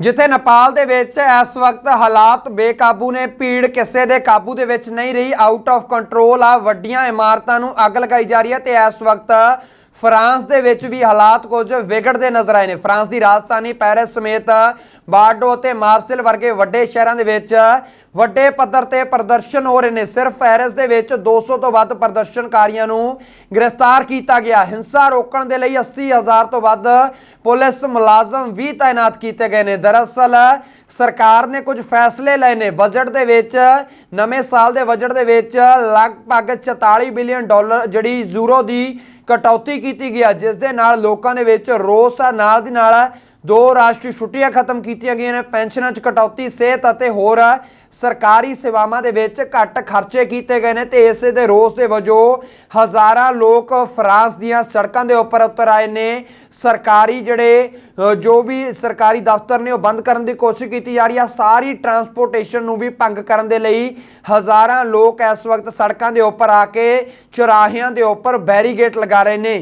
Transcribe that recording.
ਜਿੱਥੇ ਨੇਪਾਲ ਦੇ ਵਿੱਚ ਇਸ ਵਕਤ ਹਾਲਾਤ ਬੇਕਾਬੂ ਨੇ, ਭੀੜ ਕਿਸੇ ਦੇ ਕਾਬੂ ਦੇ ਵਿੱਚ ਨਹੀਂ ਰਹੀ ਆਊਟ ਆਫ ਕੰਟਰੋਲ ਆ, ਵੱਡੀਆਂ ਇਮਾਰਤਾਂ ਨੂੰ ਅੱਗ ਲਗਾਈ ਜਾ ਰਹੀ ਹੈ ਤੇ ਇਸ ਵਕਤ ਫਰਾਂਸ ਦੇ ਵਿੱਚ ਵੀ ਹਾਲਾਤ ਕੁਝ ਵਿਗੜਦੇ ਨਜ਼ਰ ਆਏ ਨੇ। ਫਰਾਂਸ ਦੀ ਰਾਜਧਾਨੀ ਪੈਰਿਸ ਸਮੇਤ ਬਾਰਡੋ ਅਤੇ ਮਾਰਸੇਲ ਵਰਗੇ ਵੱਡੇ ਸ਼ਹਿਰਾਂ ਦੇ ਵਿੱਚ ਵੱਡੇ ਪੱਧਰ ਤੇ ਪ੍ਰਦਰਸ਼ਨ ਹੋ ਰਹੇ ਨੇ। ਸਿਰਫ ਪੈਰਿਸ ਦੇ ਵਿੱਚ 200 ਤੋਂ ਵੱਧ ਪ੍ਰਦਰਸ਼ਨਕਾਰੀਆਂ ਨੂੰ ਗ੍ਰਿਫਤਾਰ ਕੀਤਾ ਗਿਆ। ਹਿੰਸਾ ਰੋਕਣ ਦੇ ਲਈ 80000 ਤੋਂ ਵੱਧ ਪੁਲਿਸ ਮੁਲਾਜ਼ਮ ਵੀ ਤਾਇਨਾਤ ਕੀਤੇ ਗਏ ਨੇ। ਦਰਅਸਲ ਸਰਕਾਰ ਨੇ ਕੁਝ ਫੈਸਲੇ ਲਏ ਨੇ। ਬਜਟ ਦੇ ਵਿੱਚ ਨਵੇਂ ਸਾਲ ਦੇ ਬਜਟ ਦੇ ਵਿੱਚ ਲਗਭਗ 44 ਬਿਲੀਅਨ ਡਾਲਰ ਜਿਹੜੀ ਜ਼ੂਰੋ ਦੀ ਕਟੌਤੀ ਕੀਤੀ ਗਈ ਹੈ, ਜਿਸ ਦੇ ਨਾਲ ਲੋਕਾਂ ਦੇ ਵਿੱਚ ਰੋਸ ਆ ਨਾਲ ਦੀ ਨਾਲ ਦੋ ਰਾਸ਼ਟਰੀ ਛੁੱਟੀਆਂ ਖਤਮ ਕੀਤੀਆਂ ਗਈਆਂ ਨੇ, ਪੈਨਸ਼ਨਾਂ 'ਚ ਕਟੌਤੀ, ਸਿਹਤ ਅਤੇ ਹੋਰ ਸਰਕਾਰੀ ਸੇਵਾਵਾਂ ਦੇ ਵਿੱਚ ਘੱਟ ਖਰਚੇ ਕੀਤੇ ਗਏ ਨੇ ਤੇ ਇਸੇ ਦੇ ਰੋਸ ਦੇ ਵਜੋਂ ਹਜ਼ਾਰਾਂ ਲੋਕ ਫਰਾਂਸ ਦੀਆਂ ਸੜਕਾਂ ਦੇ ਉੱਪਰ ਉਤਰ ਆਏ ਨੇ। ਸਰਕਾਰੀ ਜਿਹੜੇ ਜੋ ਵੀ ਸਰਕਾਰੀ ਦਫ਼ਤਰ ਨੇ ਉਹ ਬੰਦ ਕਰਨ ਦੀ ਕੋਸ਼ਿਸ਼ ਕੀਤੀ ਜਾ ਰਹੀ ਆ। ਸਾਰੀ ਟਰਾਂਸਪੋਰਟੇਸ਼ਨ ਨੂੰ ਵੀ ਭੰਗ ਕਰਨ ਦੇ ਲਈ ਹਜ਼ਾਰਾਂ ਲੋਕ ਇਸ ਵਕਤ ਸੜਕਾਂ ਦੇ ਉੱਪਰ ਆ ਕੇ ਚੁਰਾਹਿਆਂ ਦੇ ਉੱਪਰ ਬੈਰੀਗੇਟ ਲਗਾ ਰਹੇ ਨੇ।